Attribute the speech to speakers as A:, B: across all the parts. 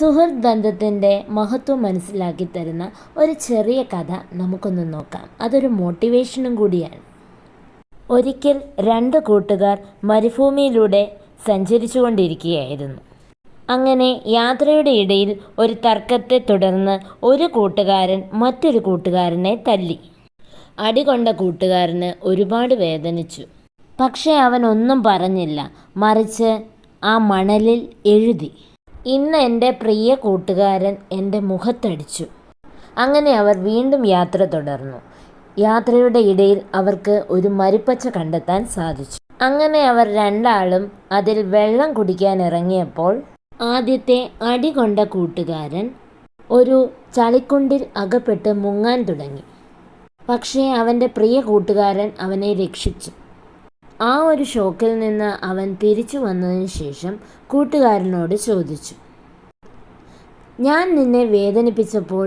A: സുഹൃത്ത് ബന്ധത്തിന്റെ മഹത്വം മനസ്സിലാക്കി തരുന്ന ഒരു ചെറിയ കഥ നമുക്കൊന്ന് നോക്കാം. അതൊരു മോട്ടിവേഷനും കൂടിയാണ്. ഒരിക്കൽ രണ്ട് കൂട്ടുകാർ മരുഭൂമിയിലൂടെ സഞ്ചരിച്ചു കൊണ്ടിരിക്കുകയായിരുന്നു അങ്ങനെ യാത്രയുടെ ഇടയിൽ ഒരു തർക്കത്തെ തുടർന്ന് ഒരു കൂട്ടുകാരൻ മറ്റൊരു കൂട്ടുകാരനെ തല്ലി. അടി കൊണ്ട കൂട്ടുകാരന് ഒരുപാട് വേദനിച്ചു. പക്ഷേ അവൻ ഒന്നും പറഞ്ഞില്ല. മറിച്ച് ആ മണലിൽ എഴുതി. ഇന്ന് എന്റെ പ്രിയ കൂട്ടുകാരൻ എന്റെ മുഖത്തടിച്ചു. അങ്ങനെ അവർ വീണ്ടും യാത്ര തുടർന്നു. യാത്രയുടെ ഇടയിൽ അവർക്ക് ഒരു മരുപ്പച്ച കണ്ടെത്താൻ സാധിച്ചു. അങ്ങനെ അവർ രണ്ടാളും അതിൽ വെള്ളം കുടിക്കാൻ ഇറങ്ങിയപ്പോൾ ആദ്യത്തെ അടി കൊണ്ട കൂട്ടുകാരൻ ഒരു ചളിക്കുണ്ടിൽ അകപ്പെട്ട് മുങ്ങാൻ തുടങ്ങി. പക്ഷേ അവന്റെ പ്രിയ കൂട്ടുകാരൻ അവനെ രക്ഷിച്ചു. ആ ഒരു ഷോക്കിൽ നിന്ന് അവൻ തിരിച്ചു വന്നതിന് ശേഷം കൂട്ടുകാരനോട് ചോദിച്ചു ഞാൻ നിന്നെ വേദനിപ്പിച്ചപ്പോൾ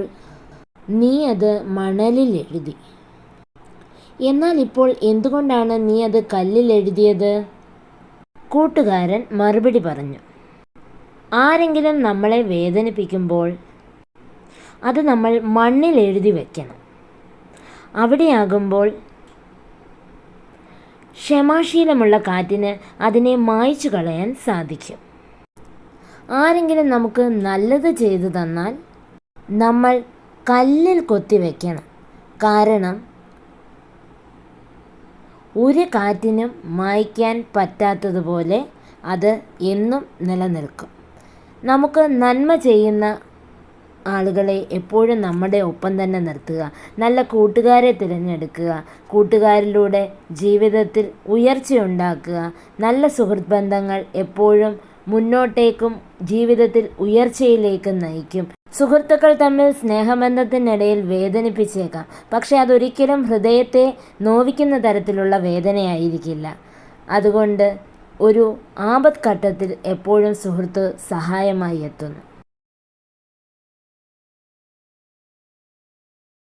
A: നീ അത് മണലിൽ എഴുതി. എന്നാൽ ഇപ്പോൾ എന്തുകൊണ്ടാണ് നീ അത് കല്ലിൽ എഴുതിയത്? കൂട്ടുകാരൻ മറുപടി പറഞ്ഞു ആരെങ്കിലും നമ്മളെ വേദനിപ്പിക്കുമ്പോൾ അത് നമ്മൾ മണ്ണിൽ എഴുതി വയ്ക്കണം അവിടെയാകുമ്പോൾ ക്ഷമാശീലമുള്ള കാറ്റിന് അതിനെ മായ്ച്ചു കളയാൻ സാധിക്കും. ആരെങ്കിലും നമുക്ക് നല്ലത് ചെയ്തു തന്നാൽ നമ്മൾ കല്ലിൽ കൊത്തിവെക്കണം കാരണം ഒരു കാറ്റിനും മായ്ക്കാൻ പറ്റാത്തതുപോലെ അത് എന്നും നിലനിൽക്കും. നമുക്ക് നന്മ ചെയ്യുന്ന ആളുകളെ എപ്പോഴും നമ്മുടെ ഒപ്പം തന്നെ നിർത്തുക. നല്ല കൂട്ടുകാരെ തിരഞ്ഞെടുക്കുക. കൂട്ടുകാരിലൂടെ ജീവിതത്തിൽ ഉയർച്ചയുണ്ടാക്കുക നല്ല സുഹൃത്ത് ബന്ധങ്ങൾ എപ്പോഴും മുന്നോട്ടേക്കും ജീവിതത്തിൽ ഉയർച്ചയിലേക്കും നയിക്കും. സുഹൃത്തുക്കൾ തമ്മിൽ സ്നേഹബന്ധത്തിനിടയിൽ വേദനിപ്പിച്ചേക്കാം. പക്ഷെ അതൊരിക്കലും ഹൃദയത്തെ നോവിക്കുന്ന തരത്തിലുള്ള വേദനയായിരിക്കില്ല. അതുകൊണ്ട് ഒരു ആപത്ഘട്ടത്തിൽ എപ്പോഴും സുഹൃത്ത് സഹായമായി എത്തുന്നു.